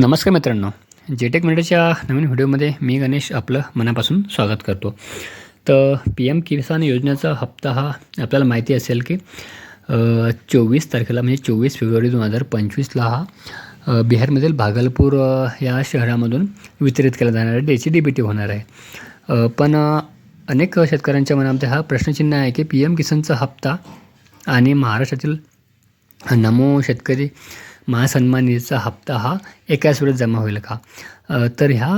नमस्कार मित्रांनो. जेटेक मिनिटच्या नवीन व्हिडिओमध्ये मी गणेश आपलं मनापासून स्वागत करतो. तर पी एम किसान योजनेचा हप्ता हा आपल्याला माहिती असेल की चोवीस तारखेला म्हणजे चोवीस फेब्रुवारी दोन हजार पंचवीसला हा बिहारमधील भागलपूर या शहरामधून वितरित केला जाणार आहे डी बी टी होणार आहे. पण अनेक शेतकऱ्यांच्या मनामध्ये हा प्रश्नचिन्ह आहे की पी एम किसानचा हप्ता आणि महाराष्ट्रातील नमो शेतकरी महासन्मान निधीचा हप्ता हा एकाच वेळेस जमा होईल का? तर ह्या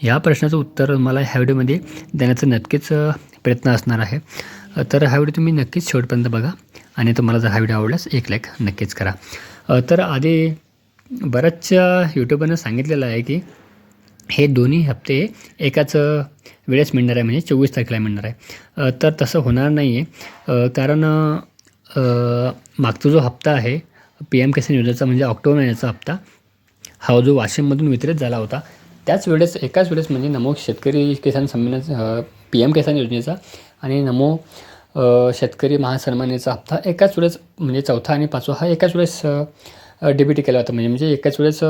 ह्या प्रश्नाचं उत्तर मला ह्या व्हिडिओमध्ये देण्याचा नक्कीच प्रयत्न असणार आहे. तर हा व्हिडिओ तुम्ही नक्कीच शेवटपर्यंत बघा आणि तुम्हाला जर हा व्हिडिओ आवडल्यास एक लाईक नक्कीच करा. तर आधी बऱ्याचशा यूट्यूबरनं सांगितलेलं आहे की हे दोन्ही हप्ते एकाच वेळेस मिळणार आहे म्हणजे चोवीस तारखेला मिळणार आहे. तर तसं होणार नाही आहे कारण मागचा जो हप्ता आहे पी एम किसान योजनेचा म्हणजे ऑक्टोबर महिन्याचा हप्ता हा जो वाशिममधून वितरित झाला होता त्याच वेळेस एकाच वेळेस म्हणजे नमो शेतकरी किसान संमेलनाचा पी एम किसान योजनेचा आणि नमो शेतकरी महासन्मानेचा हप्ता एकाच वेळेस म्हणजे चौथा आणि पाचवा हा एकाच वेळेस डी केला होता. म्हणजे म्हणजे एकाच वेळेस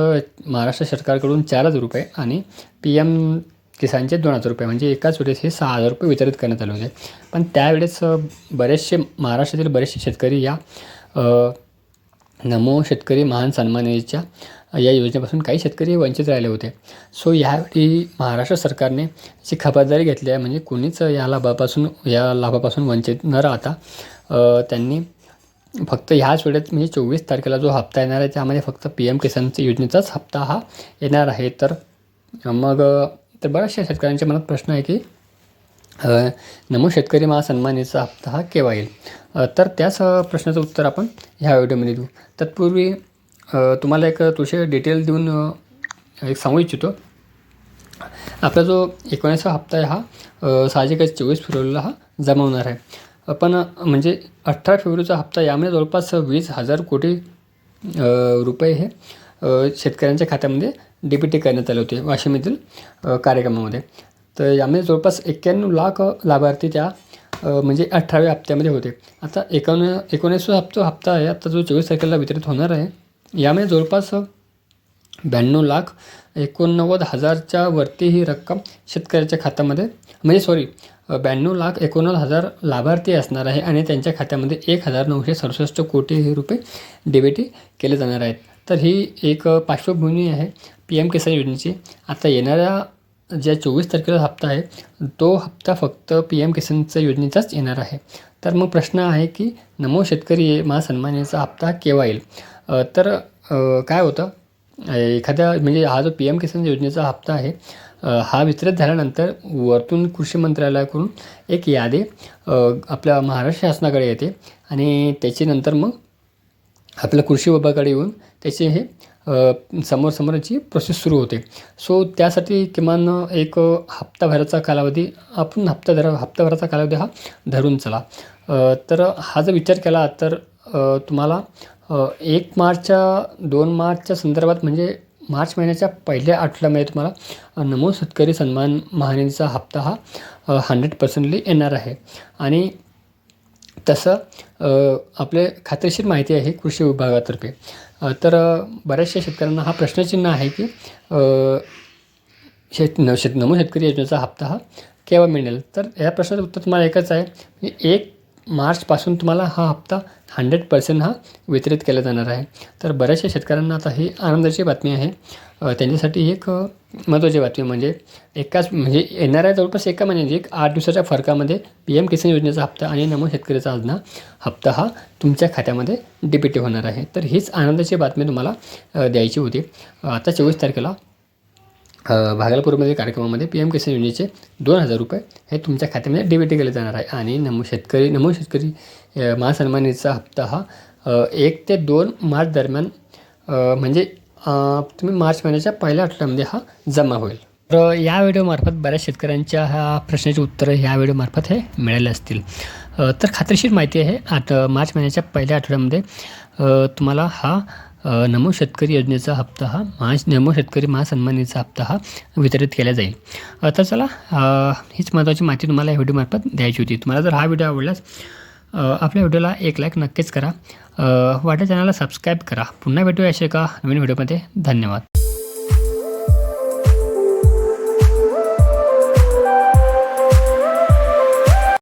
महाराष्ट्र सरकारकडून चार हजार रुपये आणि पी एम किसानचे दोन हजार रुपये. म्हणजे एकाच वेळेस हे सहा हजार रुपये वितरित करण्यात आले होते. पण त्यावेळेस बरेचसे महाराष्ट्रातील बरेचसे शेतकरी या नमो शेतकरी महान सन्मान या योजनेपासून काही शेतकरी वंचित राहिले होते. सो यावेळी महाराष्ट्र सरकारने जी खबरदारी घेतली आहे म्हणजे कोणीच या लाभापासून या लाभापासून वंचित न राहता त्यांनी फक्त ह्याच वेळेत म्हणजे चोवीस तारखेला जो हप्ता येणार आहे त्यामध्ये फक्त पी एम किसानच्या योजनेचाच हप्ता हा येणार आहे. तर मग तर बऱ्याचशा शेतकऱ्यांच्या मनात प्रश्न आहे की नमो शेतकरी महासन्मानीचा हप्ता हा केव्हा येईल? तर त्याच प्रश्नाचं उत्तर आपण ह्या व्हिडिओमध्ये देऊ. तत्पूर्वी तुम्हाला एक तुझे डिटेल देऊन एक सांगू इच्छितो. आपला जो एकोणीसवा हप्ता आहे हा साहजिकच चोवीस फेब्रुवारीला हा जमा होणार आहे. पण म्हणजे अठरा फेब्रुवारीचा हप्ता यामध्ये जवळपास वीस हजार कोटी रुपये हे शेतकऱ्यांच्या खात्यामध्ये डी टी करण्यात आले होते वाशिम येथील कार्यक्रमामध्ये. तर यामध्ये जवळपास एक्क्याण्णव लाख लाभार्थी त्या म्हणजे अठराव्या हप्त्यामध्ये होते. आता एकोण एकोणीसवा हप्ता हप्ता आहे. आता जो चोवीस तारखेला वितरित होणार आहे. यामध्ये जवळपास ब्याण्णव लाख एकोणनव्वद हजारच्या वरती ही रक्कम शेतकऱ्याच्या खात्यामध्ये म्हणजे सॉरी ब्याण्णव लाख एकोणनव्वद हजार लाभार्थी असणार आहे आणि त्यांच्या खात्यामध्ये एक हजार नऊशे सडुसष्ट कोटी हे रुपये डी बी टी केले जाणार आहेत. तर ही एक पार्श्वभूमी आहे पी एम किसान योजनेची. आता येणाऱ्या ज्या चोवीस तारखेला हप्ता आहे तो हप्ता फक्त पी एम किसानच्या योजनेचाच येणार आहे. तर मग प्रश्न आहे की नमो शेतकरी महासन्मानीचा हप्ता केव्हा येईल? तर काय होतं? एखाद्या म्हणजे हा जो पी एम किसान योजनेचा हप्ता आहे हा वितरित झाल्यानंतर वरतून कृषी मंत्रालयाकडून एक यादी आपल्या महाराष्ट्र शासनाकडे येते आणि त्याच्यानंतर मग आपल्या कृषी विभागाकडे येऊन त्याचे हे समोरसमोरची समोर प्रोसेस सुरू होते. सो त्यासाठी किमान एक हप्ताभराचा कालावधी आपण हप्ताभरा हप्ताभराचा कालावधी हा धरून चला. तर हा जर विचार केला तर तुम्हाला एक मार्चच्या दोन मार्चच्या संदर्भात म्हणजे मार्च महिन्याच्या पहिल्या आठवड्यामध्ये तुम्हाला नमो शेतकरी सन्मान महानिधीचा हप्ता हा हंड्रेड पर्सेंटली येणार आहे. आणि तसं आपले खात्रीशीर माहिती आहे कृषी विभागातर्फे. तर बऱ्याचशा शेतकऱ्यांना हा प्रश्नचिन्ह आहे की शेत न शेत नमो शेतकरी योजनेचा हप्ता हा केव्हा मिळेल? तर या प्रश्नाचं उत्तर तुम्हाला एकच आहे की एक मार्चपासून तुम्हाला हा हप्ता हंड्रेड पर्सेंट हा वितरित केला जाणार आहे. तर बऱ्याचशा शेतकऱ्यांना आता ही आनंदाची बातमी आहे. त्यांच्यासाठी एक महत्त्वाची बातमी म्हणजे एकाच म्हणजे येणाऱ्या जवळपास एका महिन्याची एक आठ दिवसाच्या फरकामध्ये पी एम किसान योजनेचा हप्ता आणि नमो शेतकऱ्याचा आजना हप्ता हा तुमच्या खात्यामध्ये डिबिटी होणार आहे. तर हीच आनंदाची बातमी तुम्हाला द्यायची होती. आता चोवीस तारखेला भागलपूरमध्ये कार्यक्रमामध्ये पी एम किसान योजनेचे दोन हजार रुपये हे तुमच्या खात्यामध्ये डिबिटी केले जाणार आहे. आणि नमो शेतकरी नमो शेतकरी अ, महासन्मानीचा हप्ता हा एक ते दोन मार्च दरम्यान म्हणजे तुम्ही मार्च महिन्याच्या पहिल्या आठवड्यामध्ये हा जमा होईल. तर या व्हिडिओमार्फत बऱ्याच शेतकऱ्यांच्या ह्या प्रश्नाची उत्तरं ह्या व्हिडिओमार्फत हे मिळाले असतील. तर खात्रीशीर माहिती आहे आता मार्च महिन्याच्या पहिल्या आठवड्यामध्ये तुम्हाला हा नमो शेतकरी योजनेचा हप्ता हा महा नमो शेतकरी महासन्मानीचा हप्ता हा वितरित केला जाईल. तर चला हीच महत्त्वाची माहिती तुम्हाला या व्हिडिओमार्फत द्यायची होती. तुम्हाला जर हा व्हिडिओ आवडल्यास आपल्या व्हिडिओला एक लाईक नक्कीच करा. वाटतं चॅनलला सबस्क्राईब करा. पुन्हा भेटूया असे का नवीन व्हिडिओमध्ये धन्यवाद.